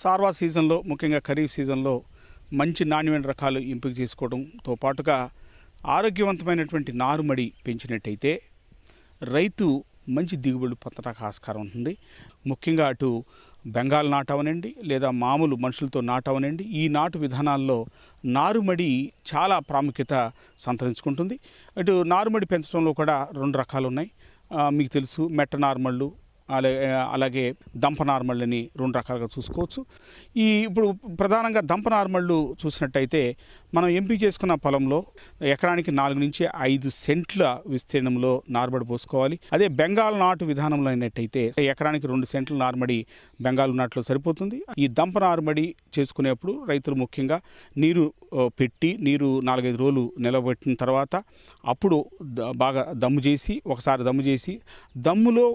సార్వా సీజన్లో ముఖ్యంగా ఖరీఫ్ సీజన్లో మంచి నాణ్యమైన రకాలు ఎంపిక చేసుకోవడంతో పాటుగా ఆరోగ్యవంతమైనటువంటి నారుమడి పెంచినట్టయితే రైతు మంచి దిగుబడులు పొందడానికి ఆస్కారం ఉంటుంది. ముఖ్యంగా అటు బెంగాల్ నాటవనండి లేదా మామూలు మనుషులతో నాటవనండి ఈ నాటు విధానాల్లో నారుమడి చాలా ప్రాముఖ్యత సంతరించుకుంటుంది. అటు నారుమడి పెంచడంలో కూడా రెండు రకాలు ఉన్నాయి మీకు తెలుసు మెట్ట నార్మళ్ళు అలాగే అలాగే దంప నార్మళ్ళని రెండు రకాలుగా చూసుకోవచ్చు. ఈ ఇప్పుడు ప్రధానంగా దంప నార్మళ్ళు చూసినట్టయితే మనం ఎంపిక చేసుకున్న పొలంలో ఎకరానికి నాలుగు నుంచి ఐదు సెంట్ల విస్తీర్ణంలో నార్మడి పోసుకోవాలి. అదే బెంగాల్ నాటు విధానంలో అయినట్టయితే ఎకరానికి రెండు సెంట్ల నార్మడి బెంగాల్ నాటులో సరిపోతుంది. ఈ దంప నార్మడి చేసుకునేప్పుడు రైతులు ముఖ్యంగా నీరు పెట్టి నీరు నాలుగైదు రోజులు నిలబెట్టిన తర్వాత అప్పుడు బాగా దమ్ము చేసి ఒకసారి దమ్ము చేసి దమ్ములో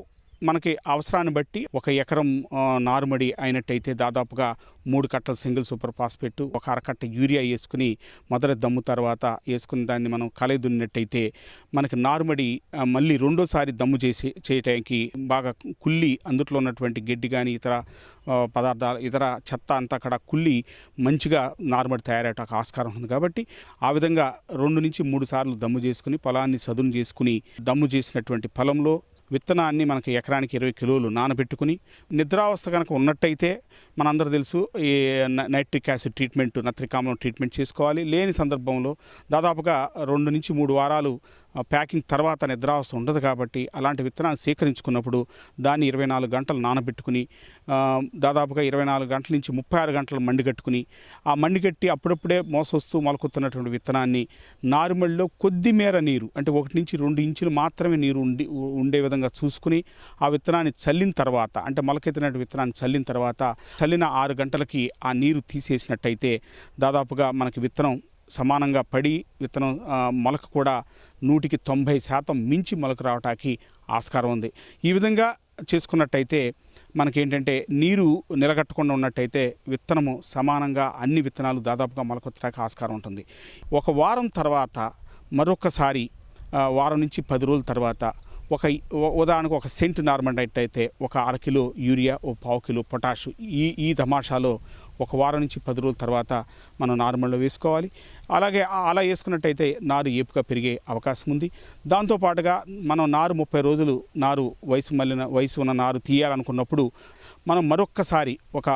మనకి అవసరాన్ని బట్టి ఒక ఎకరం నారుమడి అయినట్టయితే దాదాపుగా మూడు కట్టల సింగిల్ సూపర్ ఫాస్ఫేట్ ఒక అరకట్ట యూరియా వేసుకుని మొదటి దమ్ము తర్వాత వేసుకుని దాన్ని మనం కలయిదున్నట్టయితే మనకి నారుమడి మళ్ళీ రెండోసారి దమ్ము చేసి చేయటానికి బాగా కుళ్ళి అందుట్లో ఉన్నటువంటి గడ్డి కానీ ఇతర పదార్థాలు ఇతర చెత్త అంతా అక్కడ కుళ్ళి మంచిగా నారుమడి తయారయ్యేట ఆస్కారం ఉంది. కాబట్టి ఆ విధంగా రెండు నుంచి మూడు సార్లు దమ్ము చేసుకుని పొలాన్ని సదును చేసుకుని దమ్ము చేసినటువంటి పొలంలో విత్తనాన్ని మనకి ఎకరానికి ఇరవై కిలోలు నానబెట్టుకుని నిద్రావస్థ కనుక ఉన్నట్టయితే మనందరూ తెలుసు ఈ నైట్రిక్ యాసిడ్ ట్రీట్మెంట్ నత్రికామం ట్రీట్మెంట్ చేసుకోవాలి. లేని సందర్భంలో దాదాపుగా రెండు నుంచి మూడు వారాలు ప్యాకింగ్ తర్వాత నిద్రావస్థ ఉండదు కాబట్టి అలాంటి విత్తనాన్ని సేకరించుకున్నప్పుడు దాన్ని ఇరవై నాలుగు గంటలు నానబెట్టుకుని దాదాపుగా ఇరవై నాలుగు గంటల నుంచి ముప్పై ఆరు గంటలు మండిగట్టుకుని ఆ మండిగట్టి అప్పుడప్పుడే మోసొస్తూ మొలకొత్తున్నటువంటి విత్తనాన్ని నారుమడిలో కొద్ది మేర నీరు అంటే ఒకటి నుంచి రెండు ఇంచులు మాత్రమే నీరు ఉండి ఉండే విధంగా చూసుకుని ఆ విత్తనాన్ని చల్లిన తర్వాత అంటే మొలకెత్తినటువంటి విత్తనాన్ని చల్లిన తర్వాత చల్లిన ఆరు గంటలకి ఆ నీరు తీసేసినట్టయితే దాదాపుగా మనకి విత్తనం సమానంగా పడి విత్తనం మొలక కూడా నూటికి తొంభై శాతం మించి మొలక రావటానికి ఆస్కారం ఉంది. ఈ విధంగా చేసుకున్నట్టయితే మనకేంటంటే నీరు నిలగట్టకుండా ఉన్నట్టయితే విత్తనము సమానంగా అన్ని విత్తనాలు దాదాపుగా మొలకొచ్చడానికి ఆస్కారం ఉంటుంది. ఒక వారం తర్వాత మరొకసారి వారం నుంచి పది రోజుల తర్వాత ఒక ఉదాహరణకు ఒక సెంట్ నార్మల్ అయితే ఒక అరకిలో యూరియా ఓ పావు కిలో పొటాష్ ఈ ఈ తమాషాలో ఒక వారం నుంచి పది రోజుల తర్వాత మనం నార్మల్లో వేసుకోవాలి. అలాగే అలా వేసుకున్నట్టయితే నారు ఏపుగా పెరిగే అవకాశం ఉంది. దాంతోపాటుగా మనం నారు ముప్పై రోజులు నారు వయసు మళ్ళిన వయసు ఉన్న నారు తీయాలనుకున్నప్పుడు మనం మరొక్కసారి ఒక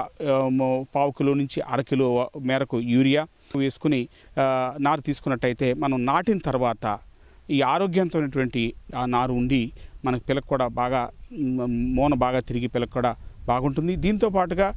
పావు కిలో నుంచి అరకిలో మేరకు యూరియా వేసుకుని నారు తీసుకున్నట్టయితే మనం నాటిన తర్వాత ఈ ఆరోగ్యంతో ఉన్నటువంటి ఆ నారు ఉండి మనకు పిల్లకు కూడా బాగా మోన బాగా తిరిగి పిల్లకు కూడా బాగుంటుంది. దీంతో పాటుగా